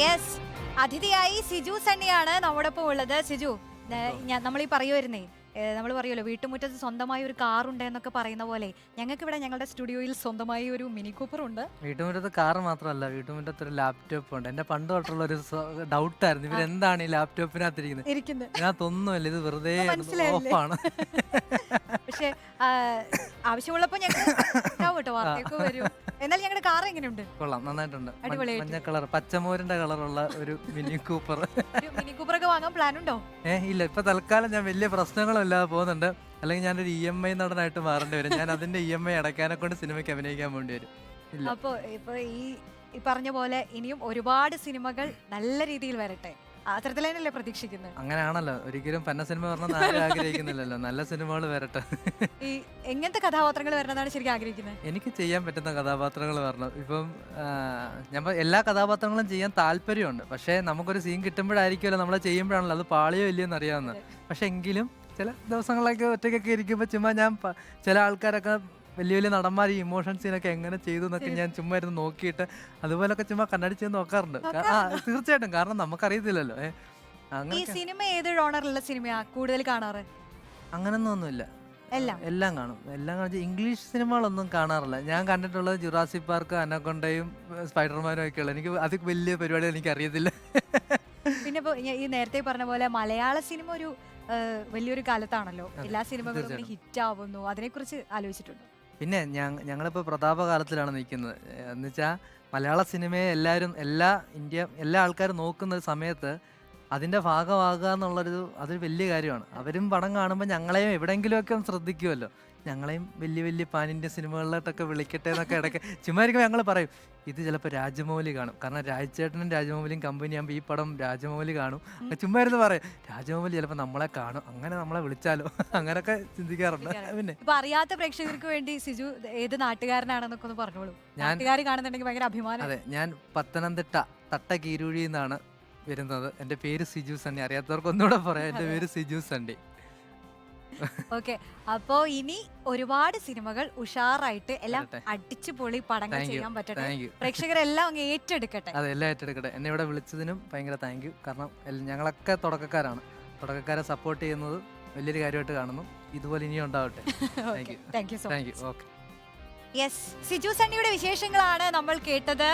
Yes അതിഥിയായി സിജു സണ്ണിയാണ് നമ്മോടൊപ്പം ഉള്ളത്. സിജു നമ്മൾ ഈ പറയുമായിരുന്നേ നമ്മൾ പറയുമല്ലോ വീട്ടുമുറ്റത്ത് സ്വന്തമായി ഒരു കാർ ഉണ്ട് എന്നൊക്കെ പറയുന്ന പോലെ ഞങ്ങൾക്ക് ഇവിടെ ഞങ്ങളുടെ സ്റ്റുഡിയോയിൽ സ്വന്തമായി ഒരു മിനി കൂപ്പർ ഉണ്ട്. വീട്ടുമുറ്റത്ത് കാർ മാത്രമല്ല വീട്ടുമുറ്റത്ത് ഒരു ലാപ്ടോപ്പ് ഉണ്ട്. എന്റെ പണ്ട് തൊട്ടുള്ള ഒരു ഡൗട്ട് ഡൗട്ടായിരുന്നു ഇവരെന്താണ് ഈ ലാപ്ടോപ്പിനകത്തിരിക്കുന്നത് ഇതിനകത്തൊന്നുമല്ല ഇത് വെറുതെ? ഓഫാണ് പക്ഷെ ആവശ്യമുള്ളപ്പോ ഞങ്ങൾ ഉണ്ടാവും കേട്ടോ വാർത്തയൊക്കെ വരും. എന്നാൽ ഞങ്ങളുടെ കാർ എങ്ങനെയുണ്ട്? കൊള്ളാം നന്നായിട്ടുണ്ട്. അടിപൊളി. മഞ്ഞ കളർ പച്ചമോരിന്റെ കളറുള്ള ഒരു മിനി കൂപ്പർ വാങ്ങാൻ പ്ലാൻ ഉണ്ടോ ഏഹ് ഇല്ല ഇപ്പൊ തൽക്കാലം ഞാൻ വലിയ പ്രശ്നങ്ങളല്ലാതെ പോകുന്നുണ്ട്. അല്ലെങ്കിൽ ഞാനൊരു ഇ എം ഐ നടനായിട്ട് മാറേണ്ടി വരും. ഞാൻ അതിന്റെ ഇ എം ഐ അടയ്ക്കാനെ കൊണ്ട് സിനിമയ്ക്ക് അഭിനയിക്കാൻ വേണ്ടി വരും. ഇല്ല. അപ്പോ ഇപ്പൊ ഈ ഈ പറഞ്ഞ പോലെ ഇനിയും ഒരുപാട് സിനിമകൾ നല്ല രീതിയിൽ വരട്ടെ. അത്തരത്തിൽ തന്നെയല്ലേ പ്രതീക്ഷിക്കുന്നത്? അങ്ങനെയാണല്ലോ. ഒരിക്കലും പന്ന സിനിമ ആരും ആഗ്രഹിക്കുന്നില്ലല്ലോ. നല്ല സിനിമകൾ വരട്ടെ. ഈ എങ്ങനത്തെ കഥാപാത്രങ്ങൾ വരണമെന്നാണ് ശരിക്കും ആഗ്രഹിക്കുന്നത്? എനിക്ക് ചെയ്യാൻ പറ്റുന്ന കഥാപാത്രങ്ങൾ വരണം. ഇപ്പം ഞാൻ എല്ലാ കഥാപാത്രങ്ങളും ചെയ്യാൻ താല്പര്യമുണ്ട്. പക്ഷേ നമുക്കൊരു സീൻ കിട്ടുമ്പോഴായിരിക്കുമല്ലോ നമ്മൾ ചെയ്യുമ്പോഴാണല്ലോ. അത് പാളിയോ ഇല്ലയോ എന്ന് അറിയാവുന്നത് പക്ഷെ എങ്കിലും ചില ദിവസങ്ങളൊക്കെ ഒറ്റയ്ക്കൊക്കെ ഇരിക്കുമ്പോൾ ചുമ്മാ ഞാൻ ചില ആൾക്കാരൊക്കെ വലിയ വലിയ നടന്മാർ ഈ ഇമോഷൻ സീനൊക്കെ എങ്ങനെ ചെയ്തു എന്നൊക്കെ ഞാൻ ചുമ്മാ ഇരുന്ന് നോക്കിയിട്ട് അതുപോലൊക്കെ ചുമ്മാ കണ്ണടിച്ച് നോക്കാറുണ്ട്. ആ തീർച്ചയായിട്ടും. കാരണം നമുക്കറിയത്തില്ലല്ലോ. ഈ സിനിമ ഏത് ജോണറിലുള്ള സിനിമയാ കൂടുതൽ കാണാറ്? അങ്ങനൊന്നും ഒന്നുമില്ല. എല്ലാം? എല്ലാം കാണും. എല്ലാം കാണും. ഇംഗ്ലീഷ് സിനിമകളൊന്നും കാണാറില്ല. ഞാൻ കണ്ടിട്ടുള്ളത് ജുറാസി പാർക്ക് അനക്കൊണ്ടയും സ്പൈഡർമാനും ഒക്കെ ഉള്ളു. എനിക്ക് അത് വലിയ പരിപാടി എനിക്ക് അറിയത്തില്ല. പിന്നെ ഈ നേരത്തെ പറഞ്ഞ പോലെ മലയാള സിനിമ ഒരു വലിയൊരു കാലത്താണല്ലോ. എല്ലാ സിനിമകളും ഹിറ്റ് ആവുന്നു അതിനെക്കുറിച്ച് ആലോചിച്ചിട്ടുണ്ട്? പിന്നെ ഞങ്ങ ഞങ്ങളിപ്പോൾ പ്രതാപകാലത്തിലാണ് നിൽക്കുന്നത് എന്നുവെച്ചാൽ മലയാള സിനിമയെ എല്ലാവരും എല്ലാ ഇന്ത്യ എല്ലാ ആൾക്കാരും നോക്കുന്ന ഒരു സമയത്ത് അതിന്റെ ഭാഗമാകുക എന്നുള്ളൊരു അതൊരു വലിയ കാര്യമാണ്. അവരും പടം കാണുമ്പോൾ ഞങ്ങളെയും എവിടെയെങ്കിലുമൊക്കെ ഒന്ന് ശ്രദ്ധിക്കുമല്ലോ ഞങ്ങളെയും വലിയ വലിയ പാൻ ഇന്ത്യൻ സിനിമകളിലോട്ടൊക്കെ വിളിക്കട്ടെ എന്നൊക്കെ ഇടയ്ക്ക് ചുമ്മാരിക്കും ഞങ്ങൾ പറയും ഇത് ചിലപ്പോൾ രാജമൗലി കാണും. കാരണം രാജചേട്ടനും രാജമൗലിയും കമ്പനി ആകുമ്പോൾ ഈ പടം രാജമൗലി കാണും. ചുമ്മാ ഇരുന്ന് പറയും രാജമൗലി ചിലപ്പോൾ നമ്മളെ കാണും. അങ്ങനെ നമ്മളെ വിളിച്ചാലോ? അങ്ങനെയൊക്കെ ചിന്തിക്കാറുണ്ട്. പിന്നെ ഇപ്പൊ അറിയാത്ത പ്രേക്ഷകർക്ക് വേണ്ടി സിജു ഏത് നാട്ടുകാരനാണെന്നൊക്കെ ഒന്ന് പറഞ്ഞോളൂ. ഞാൻ നാട്ടുകാർ കാണുന്നുണ്ടെങ്കിൽ ഭയങ്കര അഭിമാനം. അതെ ഞാൻ പത്തനംതിട്ട തട്ട കീരൂഴി എന്നാണ് വരുന്നത്. എന്റെ പേര് സിജു സണ്ണി. അറിയാത്തവർക്ക് ഒന്നുകൂടെ പറയാം എന്റെ പേര് സിജു സണ്ണി. ഓക്കെ. അപ്പോ ഇനി ഒരുപാട് സിനിമകൾ ഉഷാറായിട്ട് എല്ലാം. അടിച്ചു പൊളി പടങ്ങൾ Thank you. ചെയ്യാൻ പറ്റട്ടെ. താങ്ക് യു പ്രേക്ഷകരെല്ലാം അങ്ങ് ഏറ്റെടുക്കട്ടെ. അതെ എല്ലാം ഏറ്റെടുക്കട്ടെ. എന്നെ ഇവിടെ വിളിച്ചതിനും ഭയങ്കര താങ്ക് യു കാരണം എൽ- ഞങ്ങളൊക്കെ തുടക്കക്കാരാണ്. തുടക്കക്കാരെ സപ്പോർട്ട് ചെയ്യുന്നത് വലിയൊരു കാര്യമായിട്ട് കാണുന്നു. ഇതുപോലെ ഇനിയും ഉണ്ടാവട്ടെ. Thank you thank you so thank you okay yes Siju സണ്ണിയുടെ വിശേഷങ്ങളാണ് നമ്മൾ കേട്ടത്.